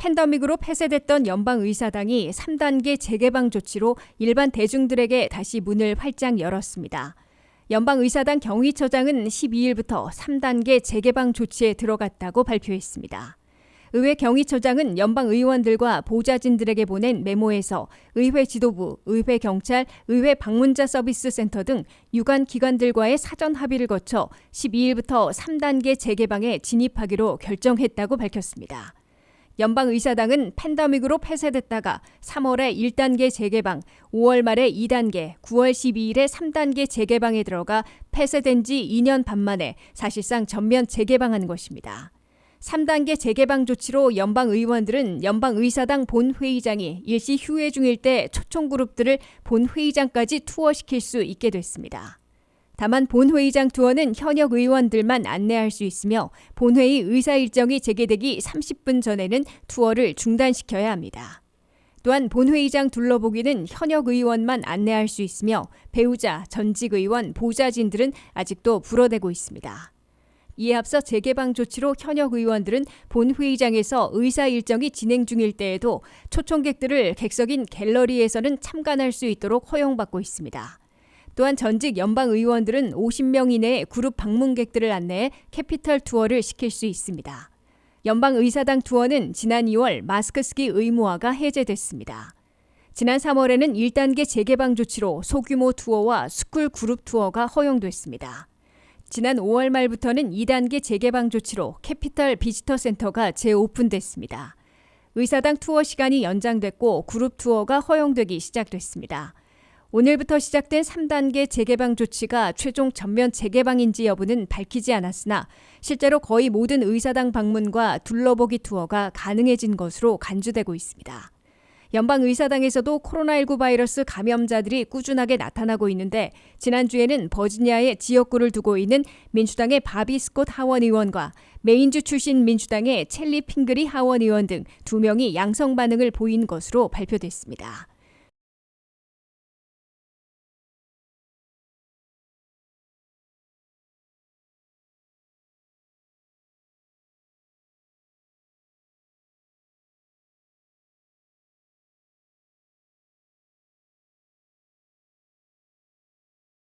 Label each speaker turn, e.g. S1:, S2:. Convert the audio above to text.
S1: 팬데믹으로 폐쇄됐던 연방의사당이 3단계 재개방 조치로 일반 대중들에게 다시 문을 활짝 열었습니다. 연방의사당 경위처장은 12일부터 3단계 재개방 조치에 들어갔다고 발표했습니다. 의회 경위처장은 연방 의원들과 보좌진들에게 보낸 메모에서 의회 지도부, 의회 경찰, 의회 방문자 서비스 센터 등 유관 기관들과의 사전 합의를 거쳐 12일부터 3단계 재개방에 진입하기로 결정했다고 밝혔습니다. 연방의사당은 팬데믹으로 폐쇄됐다가 3월에 1단계 재개방, 5월 말에 2단계, 9월 12일에 3단계 재개방에 들어가 폐쇄된 지 2년 반 만에 사실상 전면 재개방한 것입니다. 3단계 재개방 조치로 연방 의원들은 연방 의사당 본 회의장이 일시 휴회 중일 때 초청 그룹들을 본 회의장까지 투어시킬 수 있게 됐습니다. 다만 본회의장 투어는 현역 의원들만 안내할 수 있으며 본회의 의사 일정이 재개되기 30분 전에는 투어를 중단시켜야 합니다. 또한 본회의장 둘러보기는 현역 의원만 안내할 수 있으며 배우자, 전직 의원, 보좌진들은 아직도 불어대고 있습니다. 이에 앞서 재개방 조치로 현역 의원들은 본회의장에서 의사 일정이 진행 중일 때에도 초청객들을 객석인 갤러리에서는 참관할 수 있도록 허용받고 있습니다. 또한 전직 연방 의원들은 50명 이내의 그룹 방문객들을 안내해 캐피털 투어를 시킬 수 있습니다. 연방 의사당 투어는 지난 2월 마스크 쓰기 의무화가 해제됐습니다. 지난 3월에는 1단계 재개방 조치로 소규모 투어와 스쿨 그룹 투어가 허용됐습니다. 지난 5월 말부터는 2단계 재개방 조치로 캐피털 비지터 센터가 재오픈됐습니다. 의사당 투어 시간이 연장됐고 그룹 투어가 허용되기 시작됐습니다. 오늘부터 시작된 3단계 재개방 조치가 최종 전면 재개방인지 여부는 밝히지 않았으나 실제로 거의 모든 의사당 방문과 둘러보기 투어가 가능해진 것으로 간주되고 있습니다. 연방의사당에서도 코로나19 바이러스 감염자들이 꾸준하게 나타나고 있는데 지난주에는 버지니아에 지역구를 두고 있는 민주당의 바비 스콧 하원 의원과 메인주 출신 민주당의 첼리 핑그리 하원 의원 등 두 명이 양성 반응을 보인 것으로 발표됐습니다.